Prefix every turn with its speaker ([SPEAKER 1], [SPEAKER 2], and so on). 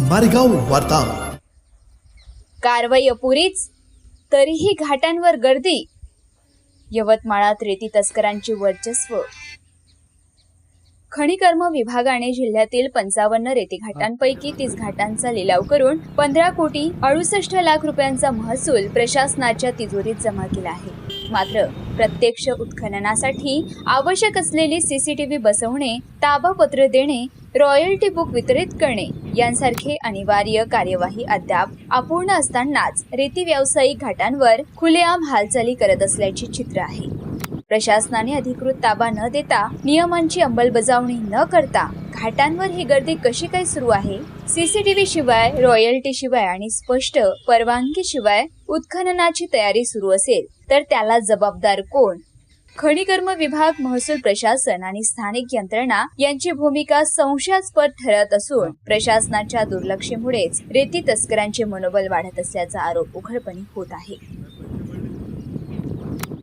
[SPEAKER 1] मारेगाव वार्ता.
[SPEAKER 2] कारवाई अपुरीच तरीही घाटांवर गर्दी. यवतमाळात रेती तस्करांची वर्चस्व. खनिकर्म विभागाने जिल्ह्यातील पंचावन्न रेती घाटांपैकी तीस घाटांचा लिलाव करून पंधरा कोटी अडुसष्ट लाख रुपयांचा महसूल प्रशासनाच्या तिजोरीत जमा केला आहे. मात्र प्रत्यक्ष उत्खननासाठी आवश्यक असलेली सीसीटीव्ही बसवणे ताबापत्र देणे रॉयल्टी बुक वितरित करणे यांसारखे अनिवार्य कार्यवाही अद्याप अपूर्ण असतानाच रेती व्यावसायिक घाटांवर खुलेआम हालचाली करत असल्याचे चित्र आहे. प्रशासनाने अधिकृत ताबा न देता नियमांची अंमलबजावणी न करता घाटांवर ही गर्दी कशी काय सुरू आहे? सीसीटीव्ही शिवाय रॉयल्टी शिवाय आणि स्पष्ट परवानगी शिवाय उत्खननाची तयारी सुरू असेल तर त्याला जबाबदार कोण? खनिकर्म विभाग महसूल प्रशासन आणि स्थानिक यंत्रणा यांची भूमिका संशयास्पद ठरत असून प्रशासनाच्या दुर्लक्षेमुळेच रेती तस्करांचे मनोबल वाढत असल्याचा आरोप उघडपणे होत आहे.